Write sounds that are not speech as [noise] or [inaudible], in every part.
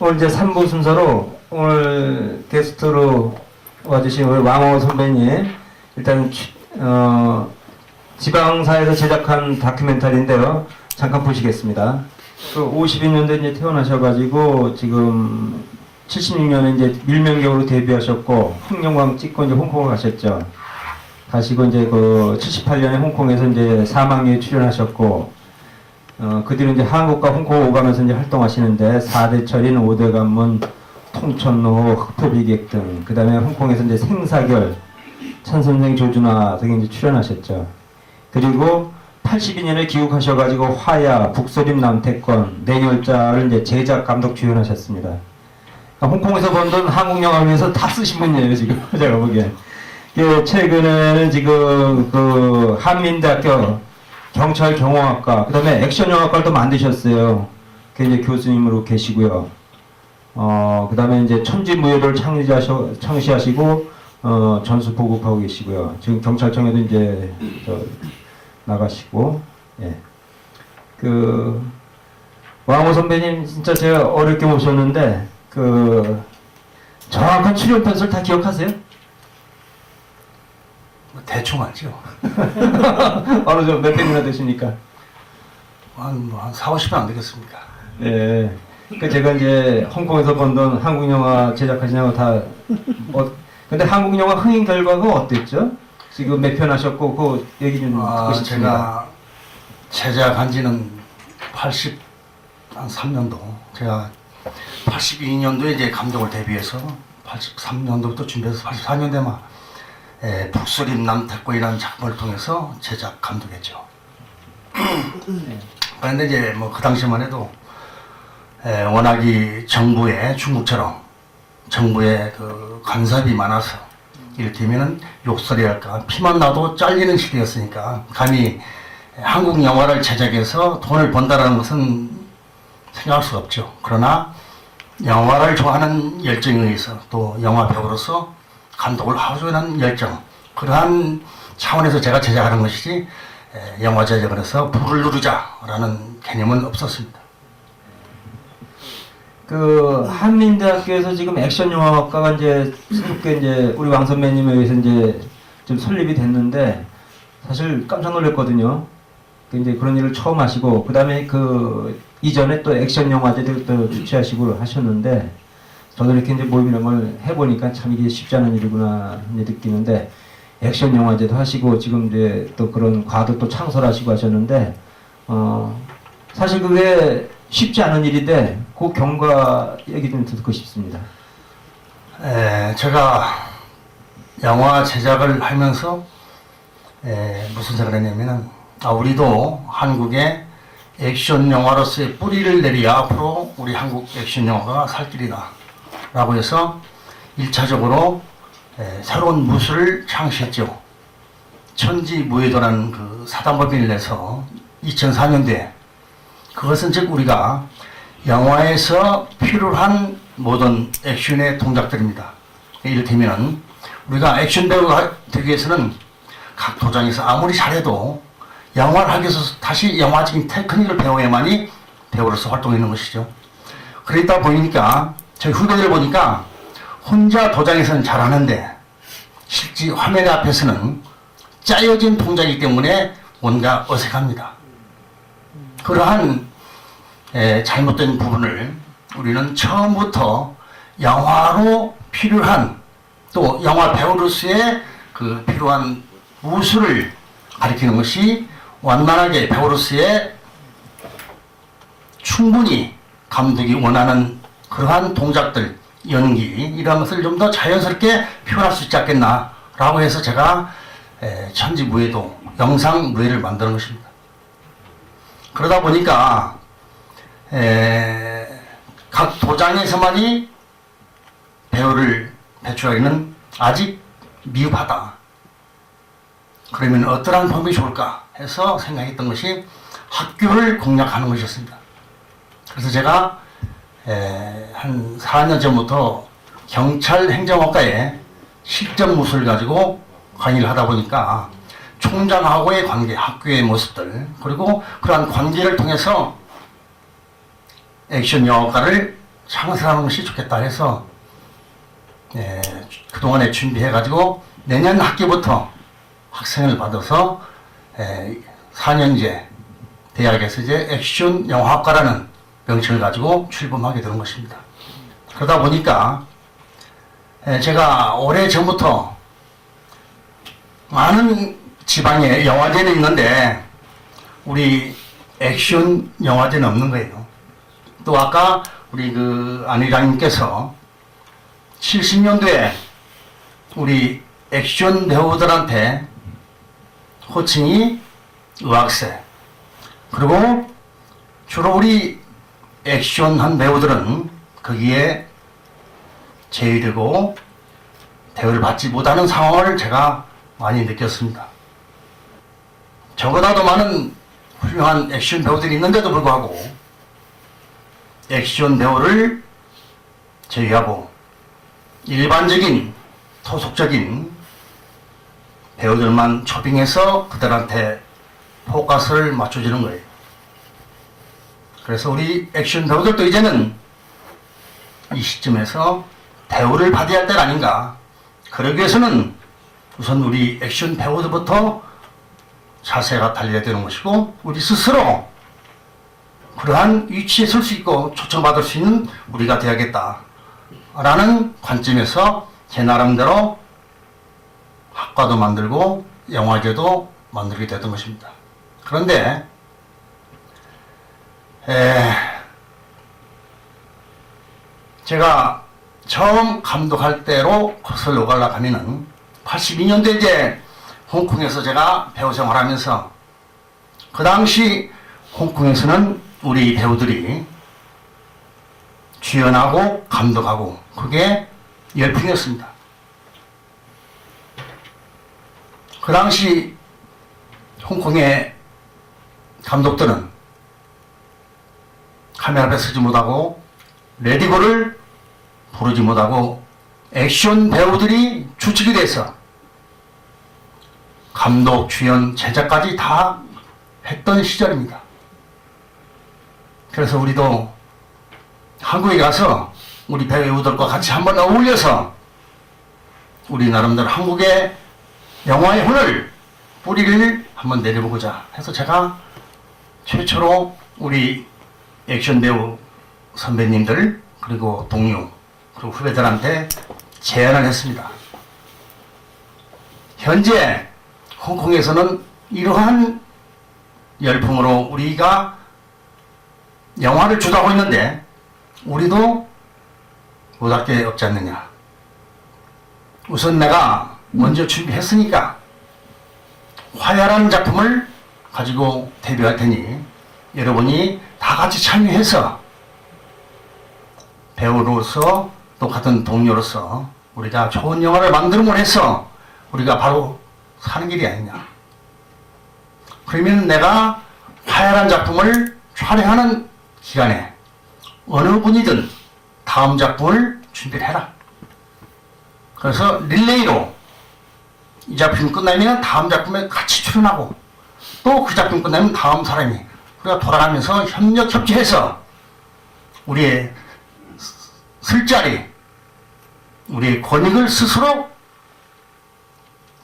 오늘 이제 3부 순서로 오늘 게스트로 와주신 우리 왕호 선배님 일단 취- 어, 지방사에서 제작한 다큐멘터리인데요. 잠깐 보시겠습니다. 그 52년도에 이제 태어나셔가지고 지금 76년에 이제 밀명경으로 데뷔하셨고 흥룡광 찍고 이제 홍콩을 가셨죠. 가시고 이제 그 78년에 홍콩에서 이제 사망리에 출연하셨고 어, 그 뒤로 이제 한국과 홍콩 오가면서 이제 활동하시는데 4대 철인, 5대 관문, 통천로, 흑토비객 등, 그 다음에 홍콩에서 이제 생사결, 찬선생 조준화 등에 이제 출연하셨죠. 그리고 82년에 귀국하셔가지고 화야, 북소림 남태권, 내열자를 이제 제작 감독 주연하셨습니다. 그러니까 홍콩에서 번 돈 한국 영화 위해서 다 쓰신 분이에요, 지금. [laughs] 제가 보기엔. 예, 최근에는 지금 그 한민대학교 경찰 경호학과, 그 다음에 액션 영화과를 또 만드셨어요. 그 이제 교수님으로 계시고요. 어, 그 다음에 이제 천지무예를 창시하셔, 창시하시고, 어, 전수 보급하고 계시고요. 지금 경찰청에도 이제, 저, 나가시고, 예. 그, 왕호 선배님 진짜 제가 어렵게 모셨는데, 그, 정확한 출연 편수를 다 기억하세요? 뭐 대충 알죠. [laughs] 어느 정도 몇 백이나 되십니까? 한, 뭐, 한 4, 50은 안 되겠습니까? 네. 그 제가 이제 홍콩에서 번 돈 한국 영화 제작하시냐고 다. 어, 근데 한국 영화 흥행 결과가 어땠죠? 지금 몇 편 하셨고 그 얘기 좀 아, 듣고 싶습니다. 제가 제작한 지는 80, 한 3년도. 제가 82년도에 이제 감독을 데뷔해서 83년도부터 준비해서 84년대만 에, 북소림 남태권이라는 작품을 통해서 제작 감독했죠. 그런데 이제 뭐 그 당시만 해도 에, 워낙 이 정부의 중국처럼 정부의 그 간섭이 많아서 이를테면은 욕설이랄까 피만 나도 잘리는 시대였으니까 감히 한국 영화를 제작해서 돈을 번다라는 것은 생각할 수가 없죠. 그러나 영화를 좋아하는 열정에 의해서 또 영화 배우로서 감독을 하고 하는 열정 그러한 차원에서 제가 제작하는 것이지 에, 영화 제작을 해서 불을 누르자라는 개념은 없었습니다. 그 한민대학교에서 지금 액션 영화학과가 이제 새롭게 이제 우리 왕 선배님에 의해서 이제 좀 설립이 됐는데 사실 깜짝 놀랐거든요. 그 이제 그런 일을 처음 하시고 그 다음에 그 이전에 또 액션 영화제들 또 주최하시고 하셨는데 저도 이렇게 이제 모임 이런 걸 해보니까 참 이게 쉽지 않은 일이구나 느끼는데 액션 영화제도 하시고 지금 이제 또 그런 과도 또 창설하시고 하셨는데 어 사실 그게 쉽지 않은 일인데 그 경과 얘기 좀 듣고 싶습니다. 에, 제가 영화 제작을 하면서 에, 무슨 생각을 했냐면은 아, 우리도 한국의 액션 영화로서의 뿌리를 내려야 앞으로 우리 한국 액션 영화가 살 길이다 라고 해서 1차적으로 새로운 무술을 창시했죠. 천지무예도라는 그 사단법인을 내서 2004년도에 그것은 즉 우리가 영화에서 필요한 모든 액션의 동작들입니다. 이를테면 우리가 액션 배우가 되기 위해서는 각 도장에서 아무리 잘해도 영화를 하기 위해서 다시 영화적인 테크닉을 배워야만이 배우로서 활동하는 것이죠. 그러다 보니까 저희 후배들 보니까 혼자 도장에서는 잘하는데 실제 화면 앞에서는 짜여진 동작이기 때문에 뭔가 어색합니다. 그러한 에, 잘못된 부분을 우리는 처음부터 영화로 필요한 또 영화 배우로서의 그 필요한 무술을 가리키는 것이 완만하게 배우로서의 충분히 감독이 원하는 그러한 동작들, 연기 이런 것을 좀 더 자연스럽게 표현할 수 있지 않겠나라고 해서 제가 에, 천지 무예도 영상 무예를 만드는 것입니다. 그러다 보니까 에, 각 도장에서만이 배우를 배출하기는 아직 미흡하다. 그러면 어떠한 방법이 좋을까 해서 생각했던 것이 학교를 공략하는 것이었습니다. 그래서 제가 에, 한 4년 전부터 경찰 행정학과에 실전 무술을 가지고 강의를 하다 보니까 총장하고의 관계, 학교의 모습들, 그리고 그러한 관계를 통해서 액션 영화과를 창설하는 것이 좋겠다 해서 예, 그동안에 준비해가지고 내년 학기부터 학생을 받아서 예, 4년제 대학에서 이제 액션 영화학과라는 명칭을 가지고 출범하게 되는 것입니다. 그러다 보니까 예, 제가 오래 전부터 많은 지방에 영화제는 있는데 우리 액션 영화제는 없는 거예요. 또 아까 우리 그 안의장님께서 70년도에 우리 액션 배우들한테 호칭이 의학세 그리고 주로 우리 액션한 배우들은 거기에 제의되고 대우를 받지 못하는 상황을 제가 많이 느꼈습니다. 저보다도 많은 훌륭한 액션 배우들이 있는데도 불구하고 액션 배우를 제외하고 일반적인 토속적인 배우들만 초빙해서 그들한테 포커스를 맞춰주는 거예요. 그래서 우리 액션 배우들도 이제는 이 시점에서 대우를 받아야 할 때가 아닌가. 그러기 위해서는 우선 우리 액션 배우들부터 자세가 달려야 되는 것이고 우리 스스로 그러한 위치에 설 수 있고 초청받을 수 있는 우리가 되야겠다. 라는 관점에서 제 나름대로 학과도 만들고 영화제도 만들게 됐던 것입니다. 그런데 에, 제가 처음 감독할 때로 거슬러 가려 하면은 82년도에 이제 홍콩에서 제가 배우 생활하면서 그 당시 홍콩에서는 우리 배우들이 주연하고 감독하고 그게 열풍이었습니다. 그 당시 홍콩의 감독들은 카메라 앞에 서지 못하고 레디고를 부르지 못하고 액션 배우들이 주축이 돼서 감독, 주연, 제작까지 다 했던 시절입니다. 그래서 우리도 한국에 가서 우리 배우들과 같이 한번 어울려서 우리 나름대로 한국의 영화의 혼을 뿌리를 한번 내려보고자 해서 제가 최초로 우리 액션 배우 선배님들 그리고 동료 그리고 후배들한테 제안을 했습니다. 현재 홍콩에서는 이러한 열풍으로 우리가 영화를 주도하고 있는데 우리도 못할 게 없지 않느냐. 우선 내가 먼저 준비했으니까 화려한 작품을 가지고 데뷔할 테니 여러분이 다 같이 참여해서 배우로서 또 같은 동료로서 우리가 좋은 영화를 만들면 해서 우리가 바로 사는 길이 아니냐. 그러면 내가 화려한 작품을 촬영하는 기간에 어느 분이든 다음 작품을 준비를 해라. 그래서 릴레이로 이 작품이 끝나면 다음 작품에 같이 출연하고 또 그 작품 끝나면 다음 사람이 우리가 돌아가면서 협력 협조해서 우리의 술자리 우리의 권익을 스스로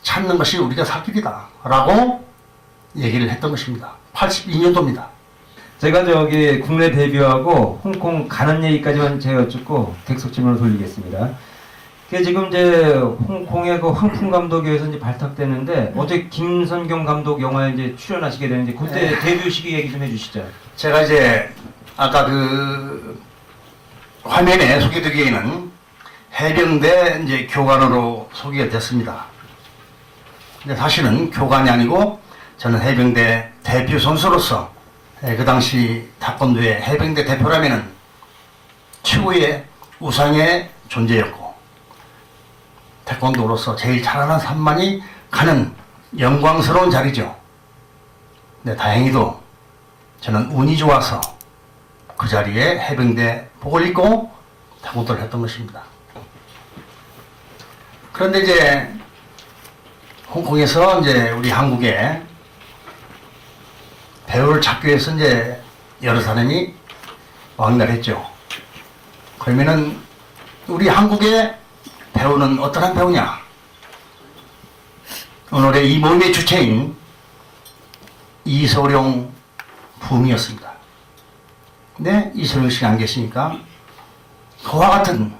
찾는 것이 우리가 살 길이다 라고 얘기를 했던 것입니다. 82년도입니다. 제가 저기 국내 데뷔하고 홍콩 가는 얘기까지만 제가 여쭙고 객석 질문을 돌리겠습니다. 그 지금 이제 홍콩의 그 황풍 감독에서 이제 발탁되는데 어제 김선경 감독 영화에 이제 출연하시게 되는데 그때 네. 데뷔 시기 얘기 좀 해주시죠. 제가 이제 아까 그 화면에 소개드리기에는 해병대 이제 교관으로 소개가 됐습니다. 근데 사실은 교관이 아니고 저는 해병대 대표 선수로서 예, 그 당시 타권도의 해병대 대표라면은 최고의 우상의 존재였고 태권도로서 제일 잘하는 산만이 가는 영광스러운 자리죠. 근데 다행히도 저는 운이 좋아서 그 자리에 해병대 복을 입고 타고도를 했던 것입니다. 그런데 이제 홍콩에서 이제 우리 한국에 배우를 찾기 위해서 이제 여러 사람이 왕래했죠. 그러면은 우리 한국의 배우는 어떠한 배우냐? 오늘의 이 모임의 주체인 이소룡 부음이었습니다. 네, 이소룡 씨가 안 계시니까 그와 같은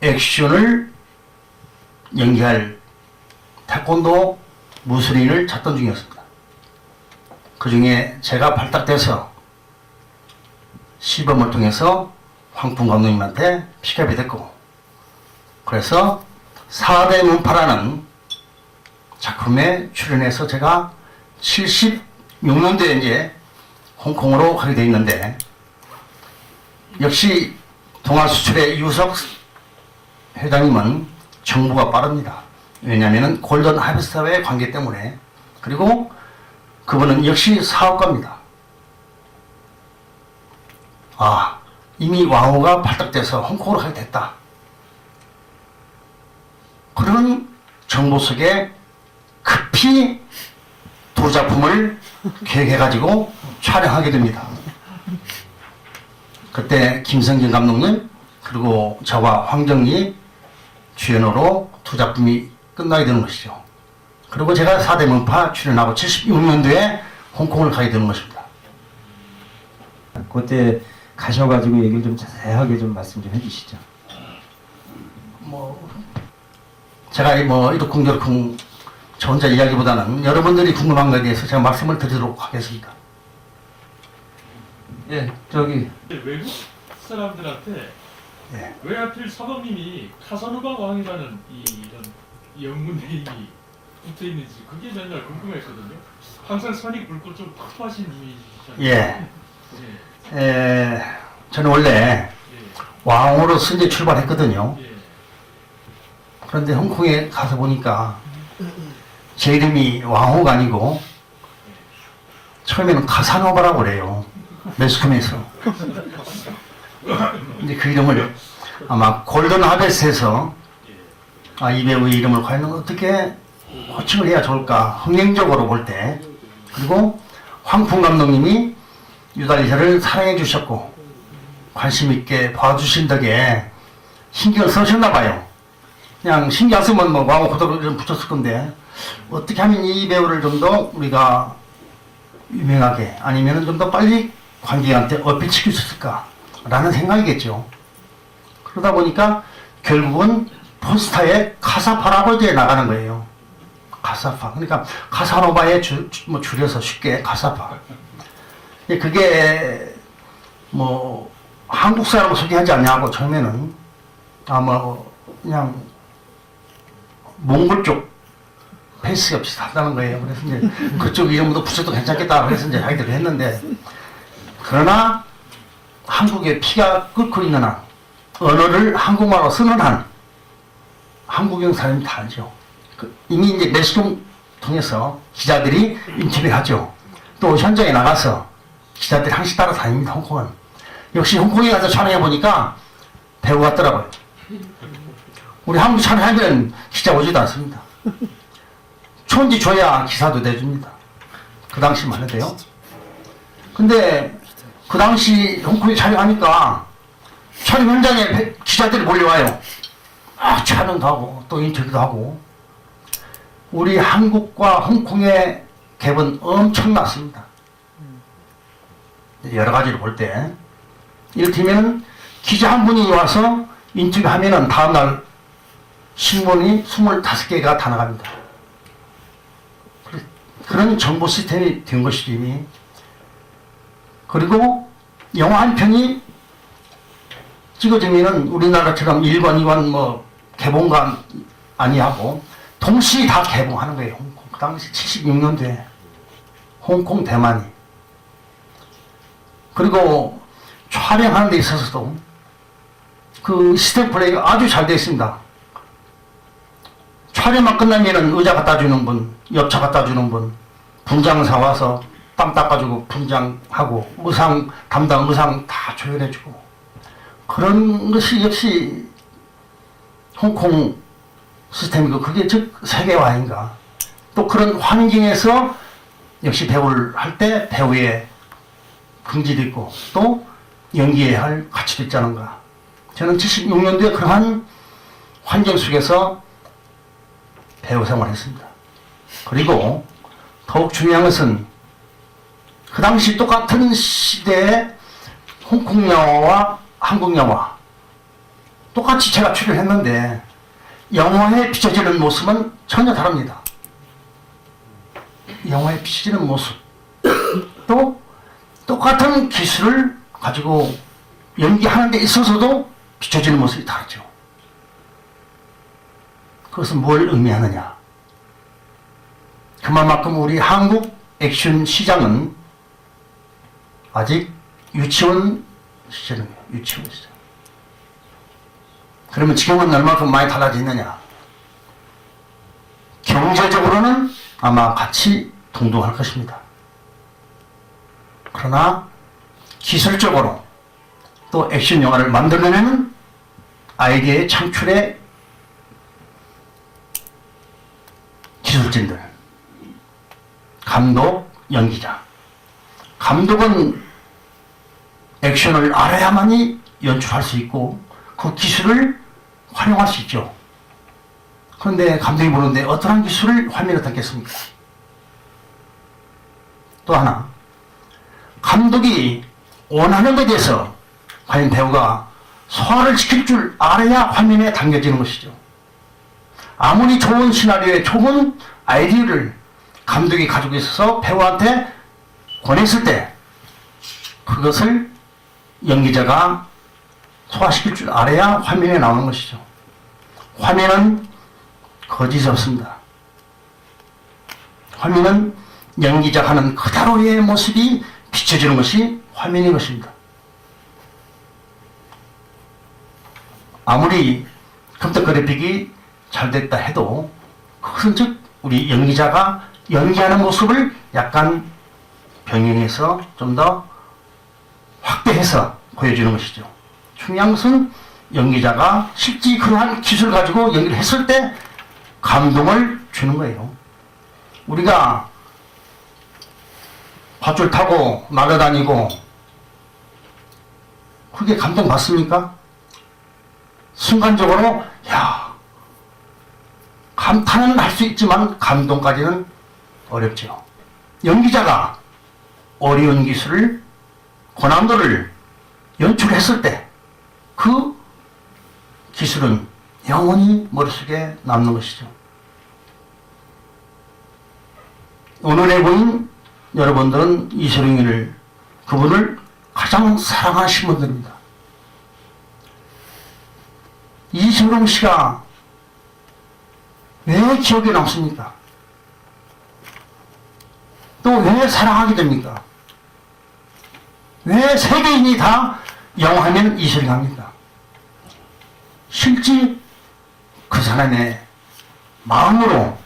액션을 연기할 태권도 무술인을 찾던 중이었습니다. 그 중에 제가 발탁돼서 시범을 통해서 황풍 감독님한테 피켓이 됐고 그래서 4대 문파라는 작품에 출연해서 제가 76년도에 이제 홍콩으로 가게 돼 있는데 역시 동아수출의 유석 회장님은 정부가 빠릅니다. 왜냐하면 골든 하베스트와의 관계 때문에 그리고 그분은 역시 사업가입니다. 아 이미 왕후가 발탁돼서 홍콩으로 가게 됐다. 그런 정보 속에 급히 두 작품을 계획해가지고 촬영하게 됩니다. 그때 김성진 감독님 그리고 저와 황정리 주연으로 두 작품이 끝나게 되는 것이죠. 그리고 제가 4대 문파 출연하고 76년도에 홍콩을 가게 되는 것입니다. 그때 가셔가지고 얘기를 좀 자세하게 좀 말씀 좀 해주시죠. 뭐 제가 뭐 이렇쿵저렇쿵 저 혼자 이야기보다는 여러분들이 궁금한 것에 대해서 제가 말씀을 드리도록 하겠습니다. 예, 저기 외국 사람들한테 예. 왜 하필 사범님이 카사노바 왕이라는 이, 이런 영문 네임이 붙어 있는지 그게 맨날 궁금했거든요. 항상 선이 굵고 좀 팍팍하신 이미지잖아요. 예. 에, 저는 원래 예. 왕으로서 이제 출발했거든요. 예. 그런데 홍콩에 가서 보니까 제 이름이 왕호가 아니고 처음에는 카사노바라고 그래요. 매스컴에서. 근데 그 이름을 아마 골든 하베스에서 아, 이 배우의 이름을 과연 어떻게 호칭을 해야 좋을까 흥행적으로 볼 때 그리고 황풍 감독님이 유달리샤를 사랑해 주셨고 관심 있게 봐주신 덕에 신경을 쓰셨나 봐요. 그냥 신경 안 쓰면 뭐 왕호 고도로 좀 붙였을 건데 어떻게 하면 이 배우를 좀 더 우리가 유명하게 아니면 좀 더 빨리 관객한테 어필시킬 수 있을까라는 생각이겠죠. 그러다 보니까 결국은 포스터에 카사파라고 이제 나가는 거예요. 카사파. 그러니까 카사노바에 줄, 뭐 줄여서 쉽게 카사파. 그게 뭐 한국 사람을 소개하지 않냐고 처음에는 아마 그냥 몽골 쪽 페이스가 비슷하다는 거예요. 그래서 이제 그쪽 이름도 붙여도 괜찮겠다. 그래서 이제 하기로 했는데 그러나 한국에 피가 끓고 있는 한 언어를 한국말로 쓰는 한 한국인 사람이 다 알죠. 그 이미 이제 매스컴 통해서 기자들이 인터뷰하죠. 또 현장에 나가서 기자들이 항시 따라 다닙니다. 홍콩은. 역시 홍콩에 가서 촬영해 보니까 배우 같더라고요. 우리 한국 촬영하면 기자 오지도 않습니다. 촌지 줘야 기사도 내줍니다. 그 당시만 해도요. 근데 그 당시 홍콩에 촬영하니까 촬영 현장에 배- 기자들이 몰려와요. 아, 촬영도 하고 또 인터뷰도 하고 우리 한국과 홍콩의 갭은 엄청났습니다. 여러 가지로 볼때 이를테면 기자 한 분이 와서 인터뷰하면은 다음날 신문이 25개가 다 나갑니다. 그런 정보 시스템이 된 것이지 이미. 그리고 영화 한 편이 찍어지면은 우리나라처럼 1관, 2관 뭐 개봉관 아니하고 동시에 다 개봉하는 거예요. 홍콩. 그 당시 76년도에 홍콩 대만이. 그리고 촬영하는 데 있어서도 그 시스템 플레이가 아주 잘 되어 있습니다. 촬영만 끝나면은 의자 갖다 주는 분, 엽차 갖다 주는 분, 분장 사 와서 땀 닦아주고 분장하고 의상 담당 의상 다 조율해주고. 그런 것이 역시 홍콩 시스템이고 그게 즉 세계화인가? 또 그런 환경에서 역시 배우를 할 때 배우의 긍지도 있고 또 연기해야 할 가치도 있지 않은가? 저는 76년도에 그러한 환경 속에서 배우 생활했습니다. 그리고 더욱 중요한 것은 그 당시 똑같은 시대에 홍콩 영화와 한국 영화 똑같이 제가 출연했는데 영화에 비춰지는 모습은 전혀 다릅니다. 영화에 비춰지는 모습 또 똑같은 기술을 가지고 연기하는 데 있어서도 비춰지는 모습이 다르죠. 그것은 뭘 의미하느냐? 그만큼 우리 한국 액션 시장은 아직 유치원 시절입니다. 유치원 시절. 그러면 지금은 얼마큼 많이 달라졌느냐? 경제적으로는 아마 같이 동등할 것입니다. 그러나 기술적으로 또 액션 영화를 만들어내는 아이디어의 창출의 기술진들, 감독, 연기자. 감독은 액션을 알아야만이 연출할 수 있고 그 기술을 활용할 수 있죠. 그런데 감독이 보는데 어떠한 기술을 화면에 담겠습니까? 또 하나, 감독이 원하는 것에 대해서 과연 배우가 소화를 시킬 줄 알아야 화면에 담겨지는 것이죠. 아무리 좋은 시나리오에 좋은 아이디어를 감독이 가지고 있어서 배우한테 권했을 때 그것을 연기자가 소화시킬 줄 알아야 화면에 나오는 것이죠. 화면은 거짓이 없습니다. 화면은 연기자 하는 그대로의 모습이 비춰지는 것이 화면인 것입니다. 아무리 컴퓨터 그래픽이 잘 됐다 해도 그것은 즉 우리 연기자가 연기하는 모습을 약간 병행해서 좀 더 확대해서 보여주는 것이죠. 중요한 것은 연기자가 실제 그러한 기술을 가지고 연기를 했을 때 감동을 주는 거예요. 우리가 밧줄 타고 날아다니고 그게 감동 받습니까? 순간적으로 야 감탄은 할 수 있지만 감동까지는 어렵죠. 연기자가 어려운 기술을 고난도를 연출했을 때 그 기술은 영원히 머릿속에 남는 것이죠. 오늘의 본 여러분들은 이소룡이를 그분을 가장 사랑하신 분들입니다. 이소룡 씨가 왜 기억에 남습니까? 또 왜 사랑하게 됩니까? 왜 세계인이 다 영화하면 이소룡 합니까? 실제 그 사람의 마음으로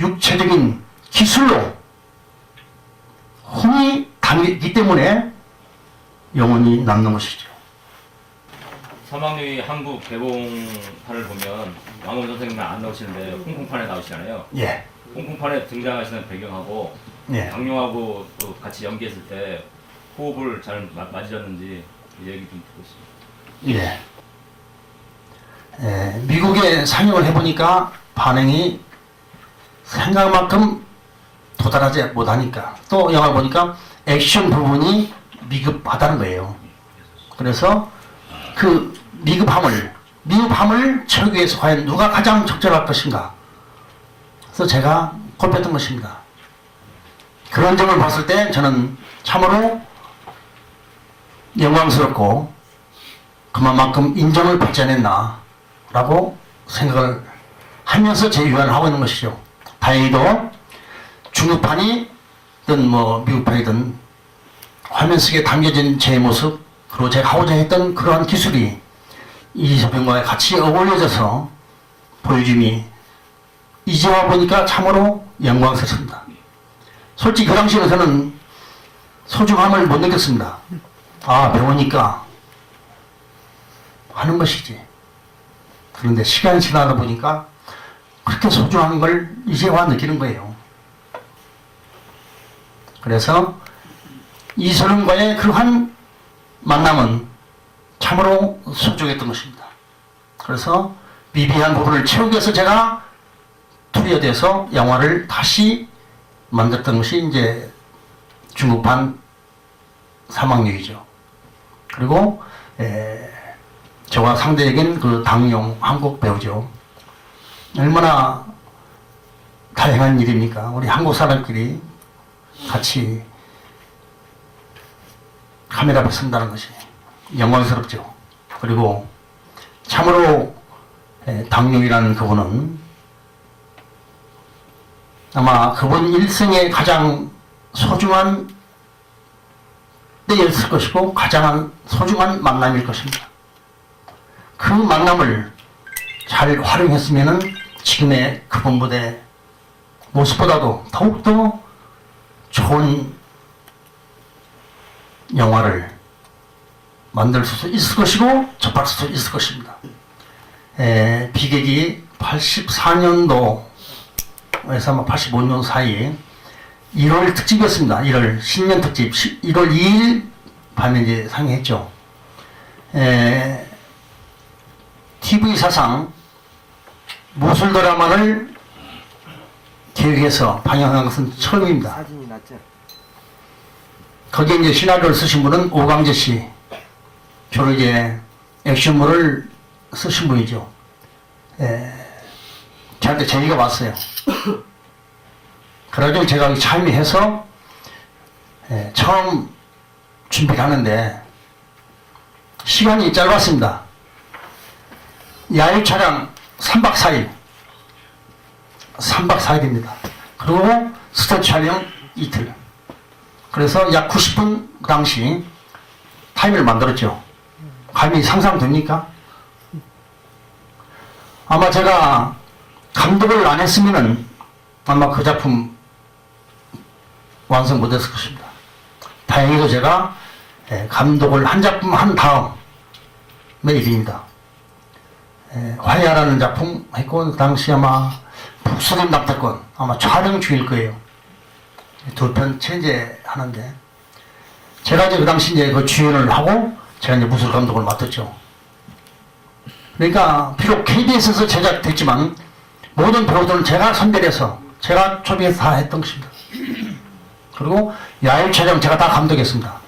육체적인 기술로 혼이 담기기 때문에 영원히 남는 것이죠. 서망님이 한국 개봉판을 보면 왕원 선생님은 안 나오시는데 홍콩판에 나오시잖아요. 예, 홍콩판에 등장하시는 배경하고 예. 강용하고 또 같이 연기했을 때 호흡을 잘 마- 맞으셨는지 얘기 좀 듣고 싶습니다. 예. 예, 미국에 상영을 해보니까 반응이 생각만큼 도달하지 못하니까 또 영화 보니까 액션 부분이 미흡하다는 거예요. 그래서 그 미흡함을 미흡함을 채우기 위해서 과연 누가 가장 적절할 것인가? 그래서 제가 꼽혔던 것입니다. 그런 점을 봤을 때 저는 참으로 영광스럽고 그만큼 인정을 받지 않았나 라고 생각을 하면서 제 유한을 하고 있는 것이죠. 다행히도 중국판이든 뭐 미국판이든 화면 속에 담겨진 제 모습 그리고 제가 하고자 했던 그러한 기술이 이소평과에 같이 어울려져서 보여줌이 이제 와 보니까 참으로 영광스럽습니다. 솔직히 그 당시에는 저는 소중함을 못 느꼈습니다. 아 배우니까 하는 것이지. 그런데 시간이 지나다 보니까 그렇게 소중한 걸 이제 와 느끼는 거예요. 그래서 이소룡과의 그한 만남은 참으로 소중했던 것입니다. 그래서 미비한 부분을 채우기 위해서 제가 투여돼서 영화를 다시 만들었던 것이 이제 중국판 사막여기죠. 그리고 에, 저와 상대적인 그 당용 한국 배우죠. 얼마나 다양한 일입니까? 우리 한국 사람끼리 같이 카메라 앞에 선다는 것이 영광스럽죠. 그리고 참으로 에, 당룡이라는 그분은 아마 그분 일생에 가장 소중한 때였을 것이고 가장 소중한 만남일 것입니다. 그 만남을 잘 활용했으면 지금의 그분보다의 모습보다도 더욱더 좋은 영화를 만들 수 있을 것이고 접할 수 있을 것입니다. 에, 비객이 84년도에서 아마 85년 사이에 1월 특집이었습니다. 1월 신년 특집 1월 2일 밤에 이제 상영했죠. 에, TV 사상 무술 드라마를 계획해서 방영한 것은 처음입니다. 거기에 이제 시나리오를 쓰신 분은 오광재 씨. 주로 이제 액션물을 쓰신 분이죠. 예. 저한테 제의가 왔어요. 그래가지고 제가 참여해서 예, 처음 준비를 하는데 시간이 짧았습니다. 야외 촬영 3박 4일. 3박 4일입니다. 그리고 스텝 촬영 이틀. 그래서 약 90분 그 당시 타임을 만들었죠. 감히 상상됩니까? 아마 제가 감독을 안 했으면은 아마 그 작품 완성 못했을 것입니다. 다행히도 제가 예, 감독을 한 작품 한 다음의 일입니다. 예, 화야라는 작품 했고 그 당시 아마 북소림 납작권 아마 촬영 중일 거예요. 두 편 체제 하는데 제가 이제 그 당시 이제 그 주연을 하고 제가 이제 무술 감독을 맡았죠. 그러니까 비록 KBS에서 제작됐지만 모든 배우들은 제가 선별해서 제가 초비해서 다 했던 것입니다. 그리고 야외 촬영 제가 다 감독했습니다.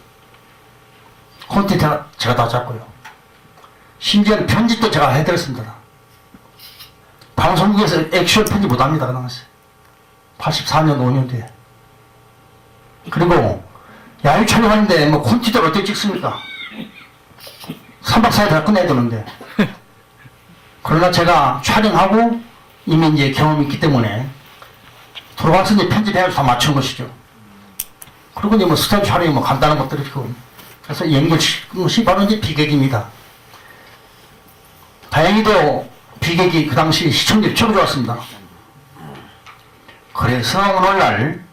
콘텐츠 제가 다 잡고요. 심지어 편집도 제가 해드렸습니다. 방송국에서 액션 편집 못합니다. 그 당시. 84년 5년도에. 그리고 야외 촬영하는데 뭐 콘티들 어떻게 찍습니까? 3박 4일 다 끝내야 되는데. [laughs] 그러나 제가 촬영하고 이미 이제 경험이 있기 때문에 돌아가서 이제 편집해서 다 맞춘 것이죠. 그리고 이제 뭐 스텝 촬영이 뭐 간단한 것들이 있고 그래서 연결시킨 것이 바로 이제 비객입니다. 다행히도 비객이 그 당시 시청률이 최고 좋았습니다. 그래서 오늘날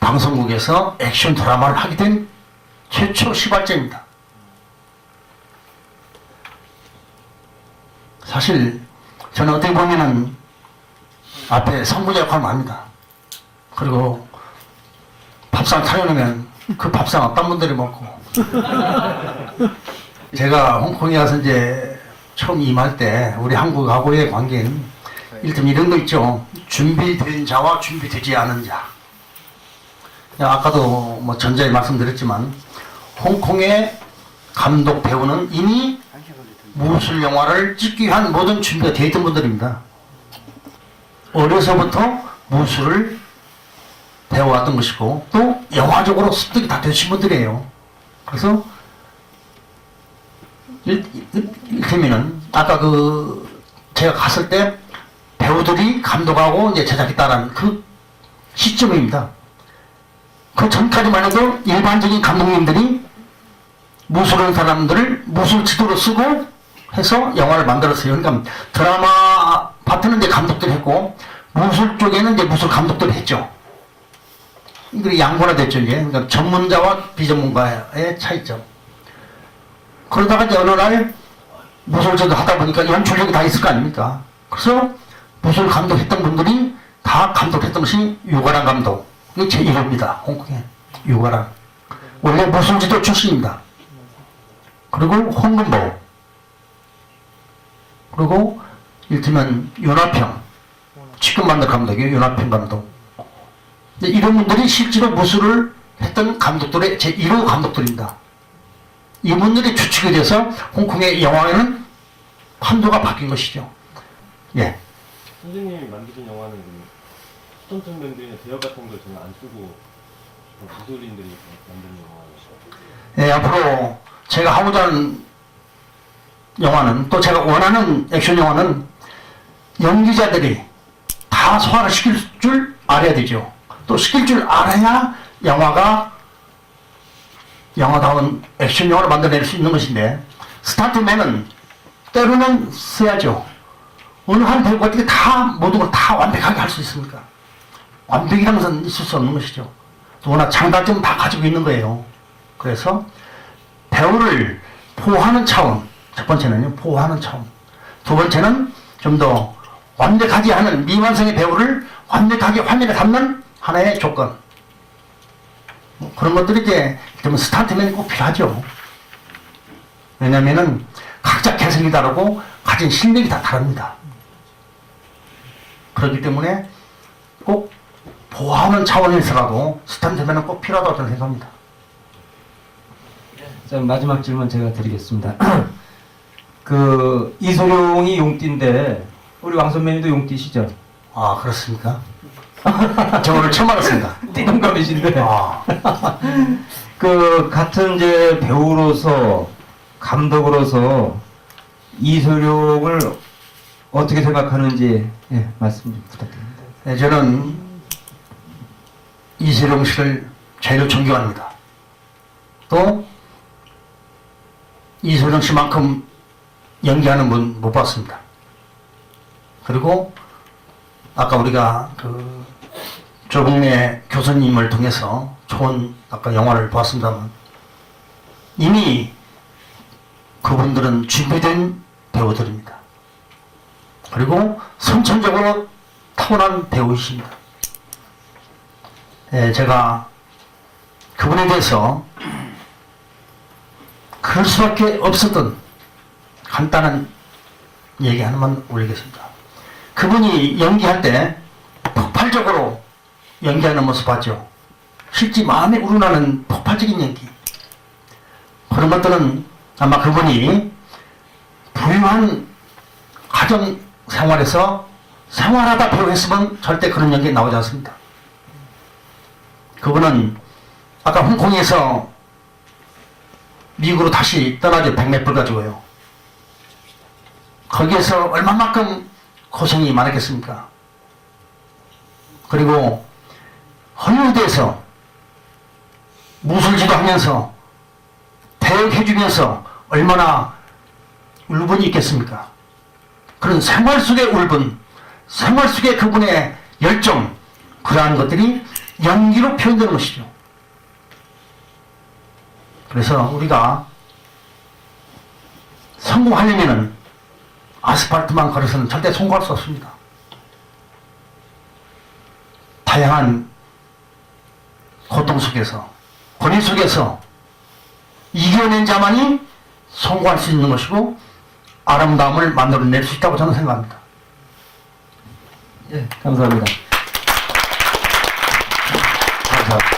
방송국에서 액션 드라마를 하게 된 최초 시발제입니다. 사실 저는 어떻게 보면은 앞에 성부자 역할을 합니다. 그리고 밥상 차려놓으면 그 밥상 어떤 분들이 먹고 [laughs] 제가 홍콩에 가서 이제 처음 임할 때 우리 한국하고의 관계는 일단 이런 거 있죠. 준비된 자와 준비되지 않은 자. 아까도 뭐 전자에 말씀드렸지만 홍콩의 감독 배우는 이미 무술 영화를 찍기 위한 모든 준비가 되어 있던 분들입니다. 어려서부터 무술을 배워왔던 것이고 또 영화적으로 습득이 다 되신 분들이에요. 그래서 이를테면은 아까 그 제가 갔을 때 배우들이 감독하고 이제 제작했다라는 그 시점입니다. 그 전까지만 해도 일반적인 감독님들이 무술하는 사람들을 무술 지도로 쓰고 해서 영화를 만들었어요. 그러니까 드라마 파트는 이제 감독들이 했고 무술 쪽에는 이제 무술 감독들이 했죠. 이게 양보나 됐죠, 이제. 그러니까 전문자와 비전문가의 차이점. 그러다가 이제 어느 날 무술제도 하다 보니까 연출력이 다 있을 거 아닙니까? 그래서 무술 감독했던 분들이 다 감독했던 것이 유가란 감독. 이게 제 1호입니다. 홍콩에. 유가란. 원래 무술지도 출신입니다. 그리고 홍금보 그리고 이를테면 윤화평 지금 만든 감독이에요. 윤화평 감독. 근데 이런 분들이 실제로 무술을 했던 감독들의 제 1호 감독들입니다. 이분들이 추측이 돼서 홍콩의 영화에는 판도가 바뀐 것이죠. 예. 선생님이 만드신 영화는 그 스톤트맨들이나 대역 같은 걸 저는 안 쓰고 그 무술인들이 만드는 영화죠. 예, 앞으로 제가 하고자 하는 영화는 또 제가 원하는 액션 영화는 연기자들이 다 소화를 시킬 줄 알아야 되죠. 또 시킬 줄 알아야 영화가 영화다운 액션 영화를 만들어낼 수 있는 것인데 스타트맨은 때로는 써야죠. 어느 한 배우가 어떻게 다 모든 걸 다 완벽하게 할 수 있습니까? 완벽이라는 것은 있을 수 없는 것이죠. 또 워낙 장단점 다 가지고 있는 거예요. 그래서 배우를 보호하는 차원 첫 번째는요 보호하는 차원 두 번째는 좀 더 완벽하지 않은 미완성의 배우를 완벽하게 화면에 담는 하나의 조건. 뭐 그런 것들이 이제 좀 스타트맨이 꼭 필요하죠. 왜냐면은 각자 개성이 다르고 가진 실력이 다 다릅니다. 그렇기 때문에 꼭 보호하는 차원에서라도 스타트맨은 꼭 필요하다고 저는 생각합니다. 자, 마지막 질문 제가 드리겠습니다. [clears throat] 그 이소룡이 용띠인데 우리 왕 선배님도 용띠시죠? 아 그렇습니까? [laughs] 저 오늘 처음 알았습니다. [laughs] 띠동갑이신데 아, [laughs] 그 같은 이제 배우로서 감독으로서 이소룡을 어떻게 생각하는지 예, 말씀 좀 부탁드립니다. 네, 저는 이세룡 씨를 제일 존경합니다. 또 이소룡 씨만큼 연기하는 분 못 봤습니다. 그리고 아까 우리가 그 조국래 교수님을 통해서 좋은 아까 영화를 봤습니다만 이미 그분들은 준비된 배우들입니다. 그리고 선천적으로 타고난 배우이십니다. 예, 제가 그분에 대해서 그럴 수밖에 없었던 간단한 얘기 하나만 올리겠습니다. 그분이 연기할 때 폭발적으로 연기하는 모습 봤죠. 실제 마음에 우러나는 폭발적인 연기. 그런 것들은 아마 그분이 부유한 가정 생활에서 생활하다 배우했으면 절대 그런 연기 나오지 않습니다. 그분은 아까 홍콩에서 미국으로 다시 떠나죠. 백몇 불 가지고요. 거기에서 얼마만큼 고생이 많았겠습니까? 그리고 헐리우드에서 무술지도 하면서 대역해주면서 얼마나 울분이 있겠습니까? 그런 생활 속의 울분, 생활 속의 그분의 열정, 그러한 것들이 연기로 표현되는 것이죠. 그래서 우리가 성공하려면은 아스팔트만 걸어서는 절대 성공할 수 없습니다. 다양한 고통 속에서, 고뇌 속에서 이겨낸 자만이 성공할 수 있는 것이고 아름다움을 만들어낼 수 있다고 저는 생각합니다. 예, 감사합니다. 감사합니다.